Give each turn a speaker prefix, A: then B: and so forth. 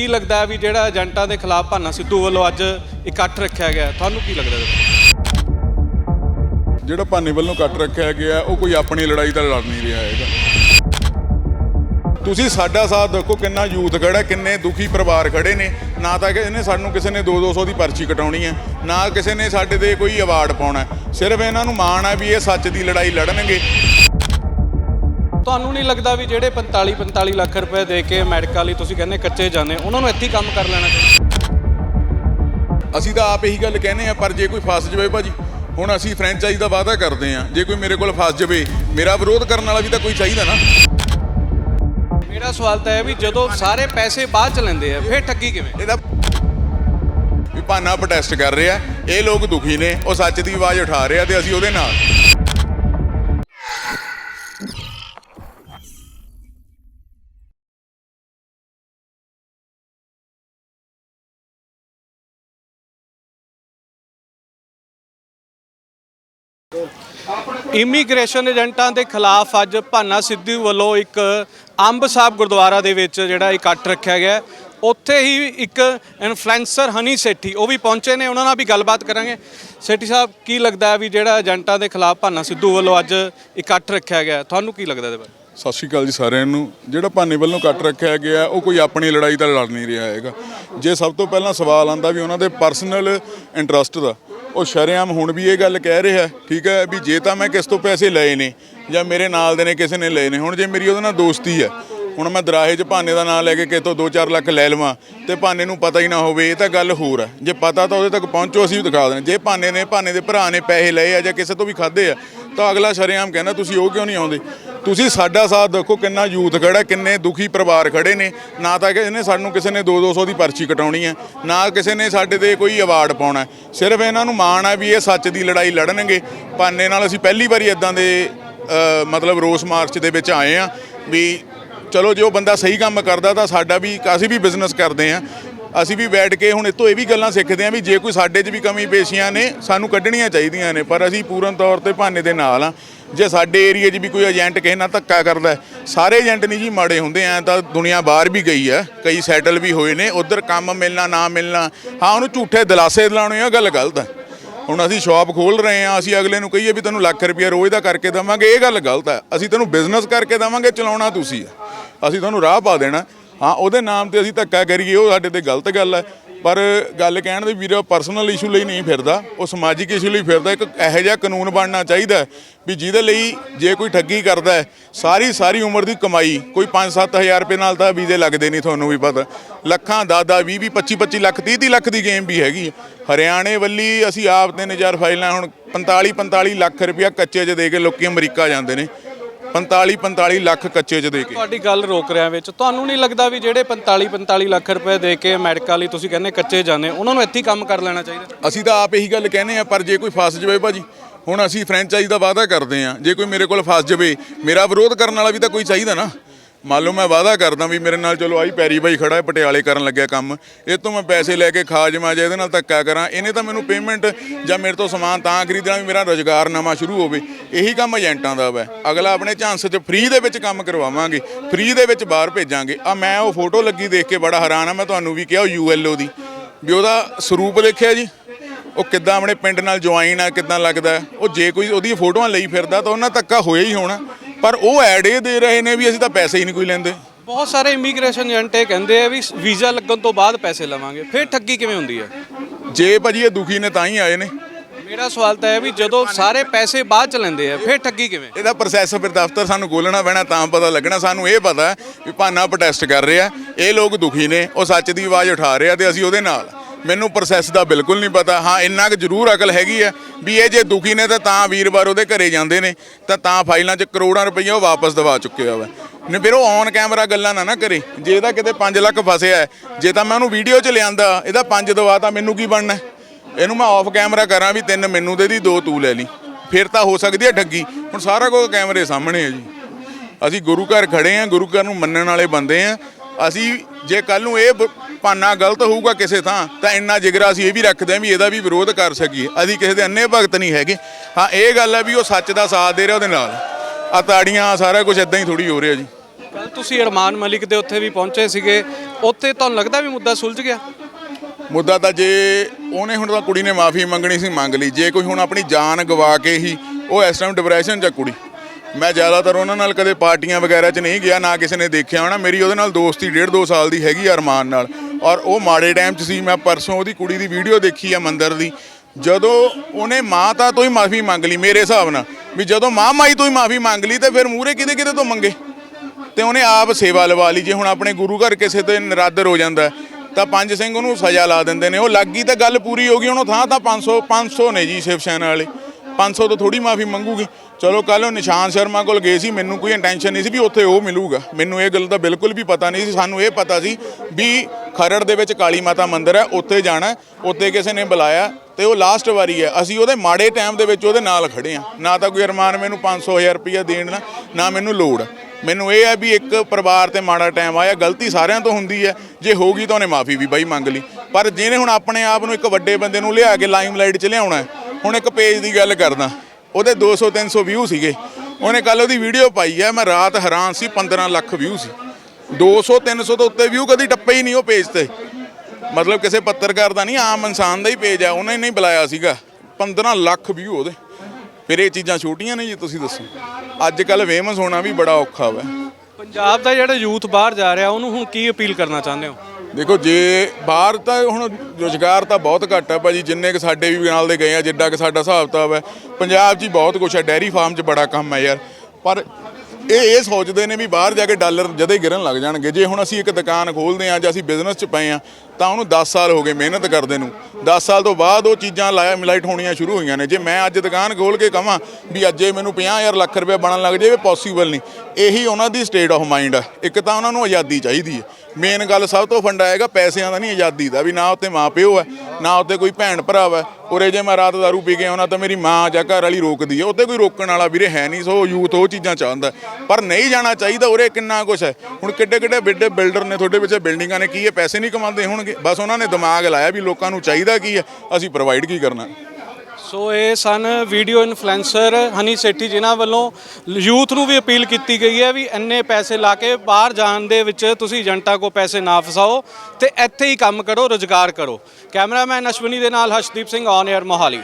A: ਕੀ ਲੱਗਦਾ ਵੀ ਜਿਹੜਾ ਏਜੰਟਾਂ ਦੇ ਖਿਲਾਫ ਭਾਨਾ ਸਿੱਧੂ ਵੱਲੋਂ ਅੱਜ ਇਕੱਠ ਰੱਖਿਆ ਗਿਆ ਤੁਹਾਨੂੰ ਕੀ ਲੱਗਦਾ
B: ਜਿਹੜਾ ਭਾਨੇ ਵੱਲੋਂ ਇਕੱਠ ਰੱਖਿਆ ਗਿਆ, ਉਹ ਕੋਈ ਆਪਣੀ ਲੜਾਈ ਦਾ ਲੜ ਨਹੀਂ ਰਿਹਾ ਹੈਗਾ। ਤੁਸੀਂ ਸਾਡਾ ਸਾਥ ਦੇਖੋ ਕਿੰਨਾ ਯੂਥ ਖੜਾ ਕਿੰਨੇ ਦੁਖੀ ਪਰਿਵਾਰ ਖੜੇ ਨੇ। ਨਾ ਤਾਂ ਕਿ ਇਹਨੇ ਸਾਨੂੰ ਕਿਸੇ ਨੇ 2-200 ਦੀ ਪਰਚੀ ਕਟਾਉਣੀ ਹੈ, ਨਾ ਕਿਸੇ ਨੇ ਸਾਡੇ ਤੇ ਕੋਈ ਅਵਾਰਡ ਪਾਉਣਾ ਸਿਰਫ ਇਹਨਾਂ ਨੂੰ ਮਾਣ ਹੈ ਵੀ ਇਹ ਸੱਚ ਦੀ ਲੜਾਈ ਲੜਨਗੇ।
A: ਤੁਹਾਨੂੰ ਨਹੀਂ ਲੱਗਦਾ ਵੀ ਜਿਹੜੇ 45 45 ਲੱਖ ਰੁਪਏ ਦੇ ਕੇ ਅਮਰੀਕਾ ਲਈ ਤੁਸੀਂ ਕਹਿੰਦੇ ਕੱਚੇ ਜਾਂਦੇ ਉਹਨਾਂ ਨੂੰ ਇੱਥੇ ਹੀ ਕੰਮ ਕਰ ਲੈਣਾ ਚਾਹੀਦਾ?
B: ਅਸੀਂ ਤਾਂ ਆਪ ਇਹੀ ਗੱਲ ਕਹਿੰਦੇ ਆ ਪਰ ਜੇ ਕੋਈ ਫਸ ਜਾਵੇ ਭਾਜੀ ਹੁਣ ਅਸੀਂ ਫਰੈਂਚਾਈਜ਼ ਦਾ ਵਾਅਦਾ ਕਰਦੇ ਆ ਜੇ ਕੋਈ ਮੇਰੇ ਕੋਲ ਫਸ ਜਾਵੇ ਮੇਰਾ ਵਿਰੋਧ ਕਰਨ ਵਾਲਾ ਵੀ ਤਾਂ ਕੋਈ ਚਾਹੀਦਾ ਨਾ।
A: ਮੇਰਾ ਸਵਾਲ ਤਾਂ ਹੈ ਵੀ ਜਦੋਂ ਸਾਰੇ ਪੈਸੇ ਬਾਅਦ ਚ ਲੈਂਦੇ ਆ ਫਿਰ ਠੱਗੀ ਕਿਵੇਂ?
B: ਇਹਦਾ ਵੀ ਭਾਨਾ ਪ੍ਰੋਟੈਸਟ ਕਰ ਰਿਹਾ ਇਹ ਲੋਕ ਦੁਖੀ ਨੇ ਉਹ ਸੱਚ ਦੀ ਆਵਾਜ਼ ਉਠਾ ਰਿਹਾ ਤੇ ਅਸੀਂ ਉਹਦੇ ਨਾਲ।
A: ਇਮੀਗ੍ਰੇਸ਼ਨ ਏਜੰਟਾਂ ਦੇ ਖਿਲਾਫ ਅੱਜ ਭਾਨਾ ਸਿੱਧੂ ਵੱਲੋਂ ਇੱਕ ਅੰਬ ਸਾਹਿਬ ਗੁਰਦੁਆਰਾ ਦੇ ਵਿੱਚ ਜਿਹੜਾ ਇਕੱਠ ਰੱਖਿਆ ਗਿਆ ਉੱਥੇ ਹੀ ਇੱਕ ਇਨਫਲੂਐਂਸਰ ਹਨੀ ਸੇਠੀ, ਉਹ ਵੀ ਪਹੁੰਚੇ ਨੇ, ਉਹਨਾਂ ਨਾਲ ਵੀ ਗੱਲਬਾਤ ਕਰਾਂਗੇ। ਸੇਠੀ ਸਾਹਿਬ, ਕੀ ਲੱਗਦਾ ਹੈ ਵੀ ਜਿਹੜਾ ਏਜੰਟਾਂ ਦੇ ਖਿਲਾਫ ਭਾਨਾ ਸਿੱਧੂ ਵੱਲੋਂ ਅੱਜ ਇਕੱਠ ਰੱਖਿਆ ਗਿਆ ਤੁਹਾਨੂੰ ਕੀ ਲੱਗਦਾ ਇਹਦੇ ਬਾਰੇ?
B: ਸਤਿ ਸ਼੍ਰੀ ਅਕਾਲ ਜੀ ਸਾਰਿਆਂ ਨੂੰ। ਜਿਹੜਾ ਭਾਨੇ ਵੱਲੋਂ ਕੱਟ ਰੱਖਿਆ ਗਿਆ ਉਹ ਕੋਈ ਆਪਣੀ ਲੜਾਈ ਤਾਂ ਲੜ ਨਹੀਂ ਰਿਹਾ ਹੈਗਾ। ਜੇ ਸਭ ਤੋਂ ਪਹਿਲਾਂ ਸਵਾਲ ਆਂਦਾ ਵੀ ਉਹਨਾਂ ਦੇ ਪਰਸਨਲ ਇੰਟਰਸਟ ਦਾ ਉਹ ਸ਼ਰੇਆਮ ਹੁਣ ਵੀ ਇਹ ਗੱਲ ਕਹਿ ਰਿਹਾ, ਠੀਕ ਹੈ, ਵੀ ਜੇ ਤਾਂ ਮੈਂ ਕਿਸ ਤੋਂ ਪੈਸੇ ਲਏ ਨੇ, ਜਾਂ ਮੇਰੇ ਨਾਲ ਦੇ ਨੇ ਕਿਸੇ ਨੇ ਲਏ ਨੇ, ਹੁਣ ਜੇ ਮੇਰੀ ਉਹਦੇ ਨਾਲ ਦੋਸਤੀ ਹੈ, ਹੁਣ ਮੈਂ ਦਰਾਹੇ 'ਚ ਭਾਨੇ ਦਾ ਨਾਂ ਲੈ ਕੇ ਕਿਸੇ ਤੋਂ 2-4 ਲੱਖ ਲੈ ਲਵਾਂ, ਤੇ ਭਾਨੇ ਨੂੰ ਪਤਾ ਹੀ ਨਾ ਹੋਵੇ, ਇਹ ਤਾਂ ਗੱਲ ਹੋਰ ਆ ਜੇ ਪਤਾ ਤਾਂ ਉਹਦੇ ਤੱਕ ਪਹੁੰਚੋ, ਅਸੀਂ ਵੀ ਦਿਖਾ ਦੇਣਾ। ਜੇ ਭਾਨੇ ਨੇ, ਭਾਨੇ ਦੇ ਭਰਾ ਨੇ ਪੈਸੇ ਲਏ ਆ ਜਾਂ ਕਿਸੇ ਤੋਂ ਵੀ ਖਾਦੇ ਆ ਤਾਂ ਅਗਲਾ ਸ਼ਰੇਆਮ ਕਹਿੰਦਾ, ਤੁਸੀਂ ਉਹ ਕਿਉਂ ਨਹੀਂ ਆਉਂਦੇ? ਤੁਸੀਂ ਸਾਡਾ ਸਾਥ ਦੇਖੋ, ਕਿੰਨਾ ਯੂਥ ਖੜਾ ਕਿੰਨੇ ਦੁਖੀ ਪਰਿਵਾਰ ਖੜੇ ਨੇ। ਨਾ ਤਾਂ ਕਿ ਇਹਨੇ ਸਾਨੂੰ ਕਿਸੇ ਨੇ 2-200 ਦੀ ਪਰਚੀ ਕਟਾਉਣੀ ਹੈ, ਨਾ ਕਿਸੇ ਨੇ ਸਾਡੇ ਤੇ ਕੋਈ ਅਵਾਰਡ ਪਾਉਣਾ ਸਿਰਫ ਇਹਨਾਂ ਨੂੰ ਮਾਣ ਹੈ ਵੀ ਇਹ ਸੱਚ ਦੀ ਲੜਾਈ ਲੜਨਗੇ। ਭਾਨੇ ਨਾਲ ਅਸੀਂ ਪਹਿਲੀ ਵਾਰੀ ਇਦਾਂ ਦੇ ਮਤਲਬ ਰੋਸ ਮਾਰਚ ਦੇ ਵਿੱਚ ਆਏ ਆ ਵੀ ਚਲੋ, ਜੇ ਉਹ ਬੰਦਾ ਸਹੀ ਕੰਮ ਕਰਦਾ ਤਾਂ ਸਾਡਾ ਵੀ, ਅਸੀਂ ਵੀ ਬਿਜ਼ਨਸ ਕਰਦੇ ਆ ਅਸੀਂ ਵੀ ਬੈਠ ਕੇ ਹੁਣ ਇਤੋਂ ਇਹ ਵੀ ਗੱਲਾਂ ਸਿੱਖਦੇ ਆ ਵੀ ਜੇ ਕੋਈ ਸਾਡੇ 'ਚ ਵੀ ਕਮੀ ਪੇਸ਼ੀਆਂ ਨੇ, ਸਾਨੂੰ ਕੱਢਣੀਆਂ ਚਾਹੀਦੀਆਂ ਨੇ, ਪਰ ਅਸੀਂ ਪੂਰਨ ਤੌਰ ਤੇ ਭਾਨੇ ਦੇ ਨਾਲ ਆ ਜੇ ਸਾਡੇ ਏਰੀਆ 'ਚ ਵੀ ਕੋਈ ਏਜੰਟ ਕਿਸੇ ਨਾਲ ਧੱਕਾ ਕਰਦਾ ਸਾਰੇ ਏਜੰਟ ਨਹੀਂ ਜੀ ਮਾੜੇ ਹੁੰਦੇ ਆ ਤਾਂ ਦੁਨੀਆ ਬਾਹਰ ਵੀ ਗਈ ਆ ਕਈ ਸੈਟਲ ਵੀ ਹੋਏ ਨੇ, ਉਧਰ ਕੰਮ ਮਿਲਣਾ, ਨਾ ਮਿਲਣਾ, ਹਾਂ, ਉਹਨੂੰ ਝੂਠੇ ਦਿਲਾਸੇ ਦਿਲਾਉਣੇ ਆ ਗੱਲ ਗਲਤ ਹੈ। ਹੁਣ ਅਸੀਂ ਸ਼ਾਪ ਖੋਲ ਰਹੇ ਹਾਂ, ਅਸੀਂ ਅਗਲੇ ਨੂੰ ਕਹੀਏ ਵੀ ਤੈਨੂੰ ਲੱਖ ਰੁਪਇਆ ਰੋਜ਼ ਦਾ ਕਰਕੇ ਦੇਵਾਂਗੇ, ਇਹ ਗੱਲ ਗਲਤ ਹੈ। ਅਸੀਂ ਤੈਨੂੰ ਬਿਜ਼ਨਸ ਕਰਕੇ ਦੇਵਾਂਗੇ, ਚਲਾਉਣਾ ਤੁਸੀਂ ਹੈ। ਅਸੀਂ ਤੁਹਾਨੂੰ ਰਾਹ ਪਾ ਦੇਣਾ। ਹਾਂ, ਉਹਦੇ ਨਾਮ ਤੇ ਅਸੀਂ ਧੱਕਾ ਕਰੀਏ, ਉਹ ਸਾਡੇ ਤੇ ਗਲਤ ਗੱਲ ਹੈ। ਪਰ ਗੱਲ ਕਹਿਣ ਦੇ ਵੀਰੇ ਪਰਸਨਲ ਇਸ਼ੂ ਲਈ ਨਹੀਂ ਫਿਰਦਾ। ਉਹ ਸਮਾਜਿਕ ਇਸ਼ੂ ਲਈ ਫਿਰਦਾ। ਇੱਕ ਇਹੋ ਜਿਹਾ ਕਾਨੂੰਨ ਬਣਨਾ ਚਾਹੀਦਾ ਵੀ ਜਿਹਦੇ ਲਈ ਜੇ ਕੋਈ ਠੱਗੀ ਕਰਦਾ ਹੈ, ਸਾਰੀ ਸਾਰੀ ਉਮਰ ਦੀ ਕਮਾਈ, ਕੋਈ 5-7000 ਰੁਪਏ ਨਾਲ ਤਾਂ ਵੀਜ਼ੇ ਲੱਗਦੇ ਨਹੀਂ ਤੁਹਾਨੂੰ ਵੀ ਪਤਾ। ਲੱਖਾਂ ਦਾਦਾ 20 20 25 25 ਲੱਖ 30 30 ਲੱਖ ਦੀ ਗੇਮ ਵੀ ਹੈਗੀ ਹੈ। ਹਰਿਆਣੇ ਵੱਲੀ ਅਸੀਂ ਆਪ ਤੇ ਨਜ਼ਾਰ ਫਾਈਲਾਂ, ਹੁਣ 45 45 ਲੱਖ ਰੁਪਇਆ ਕੱਚੇ 'ਚ ਦੇ ਕੇ ਲੋਕੀ ਅਮਰੀਕਾ ਜਾਂਦੇ ਨੇ। 45 45 ਲੱਖ ਕੱਚੇ 'ਚ ਦੇ ਕੇ।
A: ਤੁਹਾਡੀ ਗੱਲ ਰੋਕ ਰਿਹਾ ਵਿੱਚ। ਤੁਹਾਨੂੰ ਨਹੀਂ ਲੱਗਦਾ ਵੀ ਜਿਹੜੇ 45 45 ਲੱਖ ਰੁਪਏ ਦੇ ਕੇ ਅਮਰੀਕਾ ਲਈ ਤੁਸੀਂ ਕਹਿੰਦੇ ਕੱਚੇ ਜਾਂਦੇ ਉਹਨਾਂ ਨੂੰ ਇੱਥੇ ਹੀ ਕੰਮ ਕਰ ਲੈਣਾ ਚਾਹੀਦਾ?
B: ਅਸੀਂ ਤਾਂ ਆਪ ਇਹੀ ਗੱਲ ਕਹਿੰਦੇ ਆ ਪਰ ਜੇ ਕੋਈ ਫਸ ਜਾਵੇ ਭਾਜੀ ਹੁਣ ਅਸੀਂ ਫਰੈਂਚਾਈਜ਼ ਦਾ ਵਾਅਦਾ ਕਰਦੇ ਆ ਜੇ ਕੋਈ ਮੇਰੇ ਕੋਲ ਫਸ ਜਾਵੇ ਮੇਰਾ ਵਿਰੋਧ ਕਰਨ ਵਾਲਾ ਵੀ ਤਾਂ ਕੋਈ ਚਾਹੀਦਾ ਨਾ। ਮੰਨ ਲਓ ਮੈਂ ਵਾਅਦਾ ਕਰਦਾ ਵੀ ਮੇਰੇ ਨਾਲ ਚਲੋ ਆਈ ਪੈਰੀ ਬਾਈ ਖੜਾ ਹੈ, ਪਟਿਆਲੇ ਕਰਨ ਲੱਗਿਆ ਕੰਮ। ਇਹ ਤੋਂ ਮੈਂ ਪੈਸੇ ਲੈ ਕੇ ਖਾ ਜਾਵਾਂ ਜਾਂ ਇਹਦੇ ਨਾਲ ਧੱਕਾ ਕਰਾਂ, ਇਹਨੇ ਤਾਂ ਮੈਨੂੰ ਪੇਮੈਂਟ ਜਾਂ ਮੇਰੇ ਤੋਂ ਸਮਾਨ ਤਾਂ ਖਰੀਦਣਾ ਵੀ ਮੇਰਾ ਰੋਜ਼ਗਾਰ ਨਵਾਂ ਸ਼ੁਰੂ ਹੋਵੇ। ਇਹੀ ਕੰਮ ਏਜੰਟਾਂ ਦਾ ਵਾ। ਅਗਲਾ ਆਪਣੇ ਝਾਂਸੇ 'ਚ ਫ੍ਰੀ ਦੇ ਵਿੱਚ ਕੰਮ ਕਰਵਾਵਾਂਗੇ ਫ੍ਰੀ ਦੇ ਵਿੱਚ ਬਾਹਰ ਭੇਜਾਂਗੇ। ਆ ਮੈਂ ਉਹ ਫੋਟੋ ਲੱਗੀ ਦੇਖ ਕੇ ਬੜਾ ਹੈਰਾਨ ਆ, ਮੈਂ ਤੁਹਾਨੂੰ ਵੀ ਕਿਹਾ ਉਹ ਯੂਐਲਓ ਦੀ। ਵੀ ਉਹਦਾ ਸਰੂਪ ਲਿਖਿਆ ਜੀ? ਉਹ ਕਿੱਦਾਂ ਆਪਣੇ ਪਿੰਡ ਨਾਲ ਜੁਆਇਨ ਆ, ਕਿੱਦਾਂ ਲੱਗਦਾ? ਉਹ ਜੇ ਕੋਈ ਉਹਦੀਆਂ ਫੋਟੋਆਂ ਲਈ ਫਿਰਦਾ ਤਾਂ ਉਹਨਾਂ ਧੱਕਾ ਹੋਇਆ ਹੀ ਹੋਣਾ। ਪਰ ਉਹ ਐਡ ਇਹ ਦੇ ਰਹੇ ਨੇ ਵੀ ਅਸੀਂ ਤਾਂ ਪੈਸੇ ਹੀ ਨਹੀਂ ਕੋਈ ਲੈਂਦੇ।
A: ਬਹੁਤ ਸਾਰੇ ਇਮੀਗ੍ਰੇਸ਼ਨ ਏਜੰਟ ਇਹ ਕਹਿੰਦੇ ਆ ਵੀ ਵੀਜ਼ਾ ਲੱਗਣ ਤੋਂ ਬਾਅਦ ਪੈਸੇ ਲਵਾਂਗੇ। ਫਿਰ ਠੱਗੀ ਕਿਵੇਂ ਹੁੰਦੀ ਹੈ?
B: ਜੇ ਭਾਜੀ ਇਹ ਦੁਖੀ ਨੇ ਤਾਂ ਹੀ ਆਏ ਨੇ।
A: ਮੇਰਾ ਸਵਾਲ ਤਾਂ ਹੈ ਵੀ ਜਦੋਂ ਸਾਰੇ ਪੈਸੇ ਬਾਅਦ ਚ ਲੈਂਦੇ ਆ ਫਿਰ ਠੱਗੀ ਕਿਵੇਂ?
B: ਇਹਦਾ ਪ੍ਰੋਸੈਸ ਫਿਰ ਦਫ਼ਤਰ ਸਾਨੂੰ ਖੋਲਣਾ ਪੈਣਾ ਤਾਂ ਪਤਾ ਲੱਗਣਾ। ਸਾਨੂੰ ਇਹ ਪਤਾ ਵੀ ਭਾਨਾ ਪ੍ਰੋਟੈਸਟ ਕਰ ਰਿਹਾ। ਇਹ ਲੋਕ ਦੁਖੀ ਨੇ ਉਹ ਸੱਚ ਦੀ ਆਵਾਜ਼ ਉਠਾ ਰਿਹਾ ਤੇ ਅਸੀਂ ਉਹਦੇ ਨਾਲ। ਮੈਨੂੰ ਪ੍ਰੋਸੈਸ ਦਾ ਬਿਲਕੁਲ ਨਹੀਂ ਪਤਾ। ਹਾਂ, ਇੰਨਾ ਕੁ ਜ਼ਰੂਰ ਅਕਲ ਹੈਗੀ ਹੈ ਵੀ ਇਹ ਜੇ ਦੁਖੀ ਨੇ ਤਾਂ ਤਾਂ ਵੀਰਵਾਰ ਉਹਦੇ ਘਰੇ ਜਾਂਦੇ ਨੇ, ਤਾਂ ਤਾਂ ਫਾਈਲਾਂ 'ਚ ਕਰੋੜਾਂ ਰੁਪਈਆ ਉਹ ਵਾਪਸ ਦਵਾ ਚੁੱਕਿਆ ਵਾ। ਨੇ ਫਿਰ ਉਹ ਔਨ ਕੈਮਰਾ ਗੱਲਾਂ ਨਾ ਨਾ ਕਰੇ। ਜੇ ਇਹਦਾ ਕਿਤੇ 5 ਲੱਖ ਫਸਿਆ ਜੇ ਤਾਂ ਮੈਂ ਉਹਨੂੰ ਵੀਡੀਓ 'ਚ ਲਿਆਂਦਾ, ਇਹਦਾ 5 ਦਵਾ ਤਾਂ ਮੈਨੂੰ ਕੀ ਬਣਨਾ ਇਹਨੂੰ ਮੈਂ ਆਫ ਕੈਮਰਾ ਕਰਾਂ ਵੀ ਤਿੰਨ ਮੈਨੂੰ ਦੇ ਦੀ, ਦੋ ਤੂੰ ਲੈ ਲਈ। ਫਿਰ ਤਾਂ ਹੋ ਸਕਦੀ ਹੈ ਠੱਗੀ। ਹੁਣ ਸਾਰਾ ਕੁਝ ਕੈਮਰੇ ਸਾਹਮਣੇ ਹੈ ਜੀ। ਅਸੀਂ ਗੁਰੂ ਘਰ ਖੜੇ ਆ ਗੁਰੂ ਘਰ ਨੂੰ ਮੰਨਣ ਵਾਲੇ ਬੰਦੇ ਆ ਅਸੀਂ ਜੇ ਕੱਲ ਨੂੰ ਇਹ ਭਾਨਾ ਗਲਤ ਹੋਊਗਾ ਕਿਸੇ ਥਾਂ ਤਾਂ ਇੰਨਾ ਜਿਗਰਾ ਅਸੀਂ ਇਹ ਵੀ ਰੱਖਦੇ ਆ ਵੀ ਇਹਦਾ ਵੀ ਵਿਰੋਧ ਕਰ ਸਕੀਏ। ਅਸੀਂ ਕਿਸੇ ਦੇ ਅੰਨੇ ਭਗਤ ਨਹੀਂ ਹੈਗੇ। ਹਾਂ ਇਹ ਗੱਲ ਹੈ ਵੀ ਉਹ ਸੱਚ ਦਾ ਸਾਥ ਦੇ ਰਿਹਾ ਉਹਦੇ ਨਾਲ। ਆ ਤਾੜੀਆਂ ਸਾਰਾ ਕੁਝ ਇਦਾਂ ਹੀ ਥੋੜੀ ਹੋ ਰਿਹਾ ਜੀ।
A: ਕੱਲ ਤੁਸੀਂ ਅਰਮਾਨ ਮਲਿਕ ਦੇ ਉੱਥੇ ਵੀ ਪਹੁੰਚੇ ਸੀਗੇ। ਉੱਥੇ ਤੁਹਾਨੂੰ ਲੱਗਦਾ ਵੀ ਮੁੱਦਾ ਸੁਲਝ ਗਿਆ?
B: ਮੁੱਦਾ ਤਾਂ ਜੇ ਉਹਨੇ ਹੁਣ ਤਾਂ ਕੁੜੀ ਨੇ ਮਾਫੀ ਮੰਗਣੀ ਸੀ ਮੰਗ ਲਈ। ਜੇ ਕੋਈ ਹੁਣ ਆਪਣੀ ਜਾਨ ਗਵਾ ਕੇ ਹੀ ਉਹ ਇਸ ਟਾਈਮ ਡਿਪਰੈਸ਼ਨ 'ਚ ਕੁੜੀ। ਮੈਂ ਜ਼ਿਆਦਾਤਰ ਉਹਨਾਂ ਨਾਲ ਕਦੇ ਪਾਰਟੀਆਂ ਵਗੈਰਾ 'ਚ ਨਹੀਂ ਗਿਆ, ਨਾ ਕਿਸੇ ਨੇ ਦੇਖਿਆ ਹੋਣਾ। ਮੇਰੀ ਉਹਦੇ ਨਾਲ ਦੋਸਤੀ ਡੇਢ ਦੋ ਸਾਲ ਦੀ ਹੈਗੀ ਆ ਅਰਮਾਨ ਨਾਲ। ਔਰ ਉਹ ਮਾੜੇ ਟਾਈਮ 'ਚ ਸੀ, ਮੈਂ ਪਰਸੋਂ ਉਹਦੀ ਕੁੜੀ ਦੀ ਵੀਡੀਓ ਦੇਖੀ ਆ ਮੰਦਰ ਦੀ। ਜਦੋਂ ਉਹਨੇ ਮਾਂ ਤਾਂ ਤੋਂ ਹੀ ਮਾਫੀ ਮੰਗ ਲਈ ਮੇਰੇ ਹਿਸਾਬ ਨਾਲ। ਵੀ ਜਦੋਂ ਮਾਂ ਮਾਈ ਤੋਂ ਹੀ ਮਾਫੀ ਮੰਗ ਲਈ ਤੇ ਫਿਰ ਮੂਰੇ ਕਿਤੇ ਕਿਤੇ ਤੋਂ ਮੰਗੇ? ਤੇ ਉਹਨੇ ਆਪ ਸੇਵਾ ਲਵਾ ਲਈ। ਜੇ ਹੁਣ ਆਪਣੇ ਗੁਰੂ ਘਰ ਕਿਸੇ ਤੇ ਨਿਰਾਦਰ ਹੋ ਜਾਂਦਾ ਤਾਂ ਪੰਜ ਸਿੰਘ ਉਹਨੂੰ ਸਜ਼ਾ ਲਾ ਦਿੰਦੇ ਨੇ। ਉਹ ਲੱਗੀ ਤਾਂ ਗੱਲ ਪੂਰੀ ਹੋ ਗਈ ਉਹਨੂੰ ਥਾਂ ਤਾਂ 500 500 ਨੇ ਜੀ ਸ਼ਿਵ ਸੈਨਾ ਵਾਲੇ। 500 ਤੋਂ ਥੋੜੀ ਮਾਫੀ ਮੰਗੂਗੀ। ਚਲੋ ਕੱਲ ਉਹ ਨਿਸ਼ਾਨ ਸ਼ਰਮਾ ਕੋਲ ਗਏ ਸੀ, ਮੈਨੂੰ ਕੋਈ ਇੰਟੈਂਸ਼ਨ ਨਹੀਂ ਸੀ ਵੀ ਉੱਥੇ ਉਹ ਮਿਲੂਗਾ। ਮੈਨੂੰ ਇਹ ਗੱਲ ਦਾ ਬਿਲਕੁਲ ਵੀ ਪਤਾ ਨਹੀਂ ਸੀ, ਸਾਨੂੰ ਇਹ ਪਤਾ ਸੀ ਵੀ ਖਰੜ ਦੇ ਵਿੱਚ ਕਾਲੀ ਮਾਤਾ ਮੰਦਿਰ ਹੈ, ਉੱਥੇ ਜਾਣਾ ਉੱਥੇ ਕਿਸੇ ਨੇ ਬੁਲਾਇਆ ਤੇ ਉਹ ਲਾਸਟ ਵਾਰੀ ਹੈ। ਅਸੀਂ ਉਹਦੇ ਮਾੜੇ ਟਾਈਮ ਦੇ ਵਿੱਚ ਉਹਦੇ ਨਾਲ ਖੜੇ ਆ ਨਾ ਤਾਂ ਕੋਈ ਅਰਮਾਨ ਮੈਨੂੰ 500000 ਰੁਪਇਆ ਦੇਣ ਦਾ, ਨਾ ਮੈਨੂੰ ਲੋੜ। ਮੈਨੂੰ ਇਹ ਹੈ ਵੀ ਇੱਕ ਪਰਿਵਾਰ ਤੇ ਮਾੜਾ ਟਾਈਮ ਆਇਆ, ਗਲਤੀ ਸਾਰਿਆਂ ਤੋਂ ਹੁੰਦੀ ਹੈ। ਜੇ ਹੋ ਗਈ ਤਾਂ ਉਹਨੇ ਮਾਫੀ ਵੀ ਬਾਈ ਮੰਗ ਲਈ। ਪਰ ਜਿਹਨੇ ਹੁਣ ਆਪਣੇ ਆਪ ਨੂੰ ਇੱਕ ਵੱਡੇ ਬੰਦੇ ਨੂੰ ਲਿਆ ਕੇ ਲਾਈਮਲਾਈਟ 'ਚ ਲਿਆਉਣਾ ਹੁਣ ਇੱਕ ਪੇਜ ਦੀ ਗੱਲ ਕਰਦਾ। ਉਹਦੇ 200 300 ਵਿਊ ਸੀਗੇ। ਉਹਨੇ ਕੱਲ ਉਹਦੀ ਵੀਡੀਓ ਪਾਈ ਹੈ ਮੈਂ ਰਾਤ ਹੈਰਾਨ ਸੀ 15 ਲੱਖ ਵਿਊ ਸੀ। 200 300 ਤੋਂ ਉੱਤੇ ਵਿਊ ਕਦੀ ਟੱਪੇ ਹੀ ਨਹੀਂ ਉਹ ਪੇਜ ਤੇ। ਮਤਲਬ ਕਿਸੇ ਪੱਤਰਕਾਰ ਦਾ ਨਹੀਂ, ਆਮ ਇਨਸਾਨ ਦਾ ਹੀ ਪੇਜ ਹੈ ਉਹਨੇ ਨਹੀਂ ਬੁਲਾਇਆ ਸੀਗਾ। 15 ਲੱਖ ਵਿਊ ਉਹਦੇ। ਫਿਰ ਇਹ ਚੀਜ਼ਾਂ ਛੋਟੀਆਂ ਨੇ ਜੀ, ਤੁਸੀਂ ਦੱਸੋ। ਅੱਜ ਕੱਲ ਫੇਮਸ ਹੋਣਾ ਵੀ ਬੜਾ ਔਖਾ ਵਾ।
A: ਪੰਜਾਬ ਦਾ ਜਿਹੜਾ ਯੂਥ ਬਾਹਰ ਜਾ ਰਿਹਾ, ਉਹਨੂੰ ਹੁਣ ਕੀ ਅਪੀਲ ਕਰਨਾ ਚਾਹੁੰਦੇ ਹੋ?
B: ਦੇਖੋ, ਜੇ ਬਾਹਰ ਤਾਂ ਹੁਣ ਰੁਜ਼ਗਾਰ ਤਾਂ ਬਹੁਤ ਘੱਟ ਹੈ ਭਾਜੀ, ਜਿੰਨੇ ਕਿ ਸਾਡੇ ਵੀ ਨਾਲ ਦੇ ਗਏ ਆ, ਜਿੱਡਾ ਕਿ ਸਾਡਾ ਹਿਸਾਬ ਕਿਤਾਬ ਹੈ। ਪੰਜਾਬ 'ਚ ਹੀ ਬਹੁਤ ਕੁਛ ਹੈ, ਡੈਰੀ ਫਾਰਮ 'ਚ ਬੜਾ ਕੰਮ ਹੈ ਯਾਰ। ਪਰ ਇਹ ਇਹ ਸੋਚਦੇ ਨੇ ਵੀ ਬਾਹਰ ਜਾ ਕੇ ਡਾਲਰ ਜਦੇ ਗਿਰਨ ਲੱਗ ਜਾਣਗੇ। ਜੇ ਹੁਣ ਅਸੀਂ ਇੱਕ ਦੁਕਾਨ ਖੋਲਦੇ ਆ ਜਾਂ ਅਸੀਂ ਬਿਜ਼ਨਸ 'ਚ ਪਏ ਆ ਤਾਂ ਉਹਨੂੰ 10 ਸਾਲ ਹੋ ਗਏ ਮਿਹਨਤ ਕਰਦੇ ਨੂੰ। 10 ਸਾਲ ਤੋਂ ਬਾਅਦ ਉਹ ਚੀਜ਼ਾਂ ਲਾਇਆ, ਮਿਲਾਈਟ ਹੋਣੀਆਂ ਸ਼ੁਰੂ ਹੋਈਆਂ ਨੇ। ਜੇ ਮੈਂ ਅੱਜ ਦੁਕਾਨ ਖੋਲ ਕੇ ਕਹਾਂ ਵੀ ਅੱਜੇ ਮੈਨੂੰ 50000 ਲੱਖ ਰੁਪਏ ਬਣਨ ਲੱਗ ਜਾਵੇ ਪੋਸੀਬਲ ਨਹੀਂ। ਇਹੀ ਉਹਨਾਂ ਦੀ ਸਟੇਟ ਆਫ ਮਾਈਂਡ ਆ। ਇੱਕ ਤਾਂ ਉਹਨਾਂ ਨੂੰ ਆਜ਼ਾਦੀ ਚਾਹੀਦੀ ਹੈ ਮੇਨ ਗੱਲ ਸਭ ਤੋਂ ਫੰਡਾ ਹੈਗਾ ਪੈਸਿਆਂ ਦਾ ਨਹੀਂ ਆਜ਼ਾਦੀ ਦਾ, ਵੀ ਨਾ ਉੱਤੇ ਮਾਂ ਪਿਓ ਹੈ ਨਾ ਉੱਤੇ ਕੋਈ ਭੈਣ ਭਰਾ ਹੈ ਉਰੇ ਜੇ ਮੈਂ ਰਾਤ ਦਾਰੂ ਪੀ ਕੇ ਆਉਣਾ ਤਾਂ ਮੇਰੀ ਮਾਂ ਜਾਂ ਘਰ ਵਾਲੀ ਰੋਕਦੀ ਹੈ ਉੱਤੇ ਕੋਈ ਰੋਕਣ ਵਾਲਾ ਵੀਰੇ ਹੈ ਨਹੀਂ, ਸੋ ਯੂਥ ਉਹ ਚੀਜ਼ਾਂ ਚਾਹੁੰਦਾ। ਪਰ ਨਹੀਂ ਜਾਣਾ ਚਾਹੀਦਾ ਉਰੇ ਕਿੰਨਾ ਕੁਛ ਹੈ। ਹੁਣ ਕਿੱਡੇ ਕਿੱਡੇ ਵੱਡੇ ਬਿਲਡਰ ਨੇ, ਤੁਹਾਡੇ ਵਿੱਚ ਬਿਲਡਿੰਗਾਂ ਨੇ, ਕੀ ਹੈ ਪੈਸੇ ਨਹੀਂ ਕਮਾਉਂਦੇ ਹੋਣਗੇ? ਬਸ ਉਹਨਾਂ ਨੇ ਦਿਮਾਗ ਲਾਇਆ ਵੀ ਲੋਕਾਂ ਨੂੰ ਚਾਹੀਦਾ ਕੀ ਹੈ, ਅਸੀਂ ਪ੍ਰੋਵਾਈਡ ਕੀ ਕਰਨਾ।
A: ਸੋ ਇਹ ਸਨ ਵੀਡੀਓ ਇਨਫਲੂਐਂਸਰ ਹਨੀ ਸੇਠੀ ਜਿਨ੍ਹਾਂ ਵੱਲੋਂ ਯੂਥ ਨੂੰ ਵੀ ਅਪੀਲ ਕੀਤੀ ਗਈ ਹੈ ਵੀ ਇੰਨੇ ਪੈਸੇ ਲਾ ਕੇ ਬਾਹਰ ਜਾਣ ਦੇ ਵਿੱਚ ਤੁਸੀਂ ਏਜੰਟਾਂ ਕੋ ਪੈਸੇ ਨਾ ਫਸਾਓ ਤੇ ਇੱਥੇ ਹੀ ਕੰਮ ਕਰੋ, ਰੋਜ਼ਗਾਰ ਕਰੋ। ਕੈਮਰਾਮੈਨ ਅਸ਼ਵਨੀ ਦੇ ਨਾਲ ਹਰਸ਼ਦੀਪ ਸਿੰਘ ਔਨ 에ਅਰ ਮੋਹਾਲੀ।